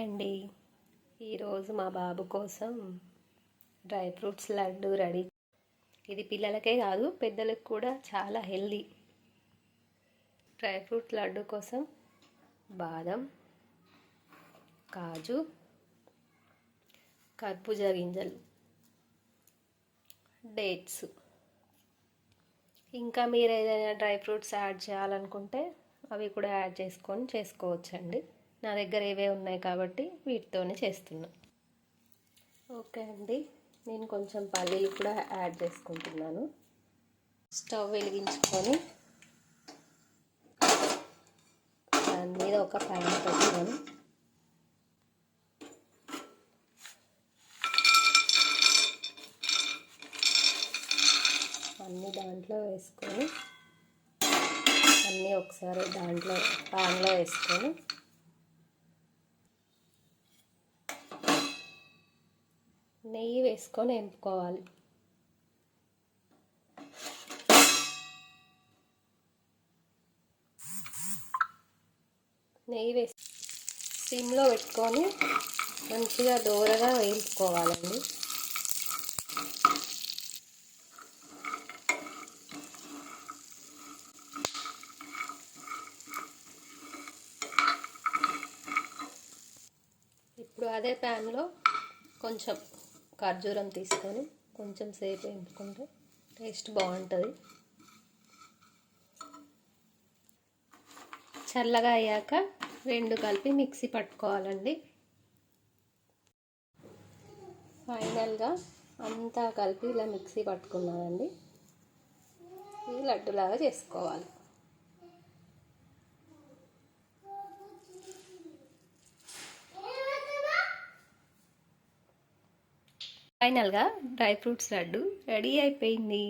అండి ఈరోజు మా బాబు కోసం డ్రై ఫ్రూట్స్ లడ్డు రెడీ. ఇది పిల్లలకే కాదు పెద్దలకు కూడా చాలా హెల్దీ. డ్రై ఫ్రూట్ లడ్డు కోసం బాదం కాజు కర్బూజ గింజలు డేట్స్. ఇంకా మీరు ఏదైనా డ్రై ఫ్రూట్స్ యాడ్ చేయాలనుకుంటే అవి కూడా యాడ్ చేసుకొని చేసుకోవచ్చండి. నా దగ్గర ఇవే ఉన్నాయి కాబట్టి వీటితోనే చేస్తున్నా. ఓకే అండి. నేను కొంచెం పల్లీలు కూడా యాడ్ చేసుకుంటున్నాను. స్టవ్ వెలిగించుకొని దాని మీద ఒక ప్యాన్ పెట్టుకొని అన్నీ దాంట్లో వేసుకొని అన్నీ ఒకసారి దాంట్లో ప్యాన్లో వేసుకొని నెయ్యి వేసుకొని ఎంపుకోవాలి. నెయ్యి వేసి సిమ్లో పెట్టుకొని మంచిగా దూరగా వేయించుకోవాలండి. ఇప్పుడు అదే ప్యాన్లో కొంచెం ఖర్జూరం తీసుకొని కొంచెం సేపు వేయించుకుంటే టేస్ట్ బాగుంటుంది. చల్లగా అయ్యాక రెండు కలిపి మిక్సీ పట్టుకోవాలండి. ఫైనల్గా అంతా కలిపి ఇలా మిక్సీ పట్టుకున్నానండి. ఈ లడ్డులాగా చేసుకోవాలి. ఫైనల్గా డ్రై ఫ్రూట్స్ లడ్డు రెడీ అయిపోయింది.